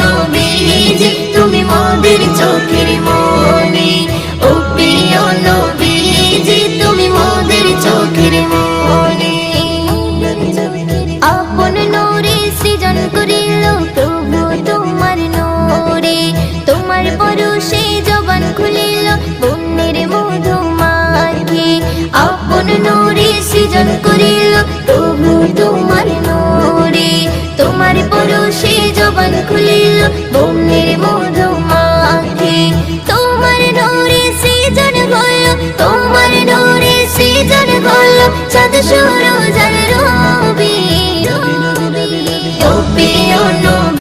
নবীজি তুমি মোদের চোখের মনি। ও প্রিয় নবীজি তুমি মোদের চোখের মনি। আপন নূরে সৃজন করিল প্রভু তোমার নূরে। তোমার পরশে জবান খুলিল বন্যের মধু মাখি আপন নূরে সৃজন করিল প্রভু তোমার পরশে জবান খুলিল বোমের মধু মাখি তোমার নূরে সৃজন হলো, তোমার নূরে সৃজন হলো চাঁদ শুরু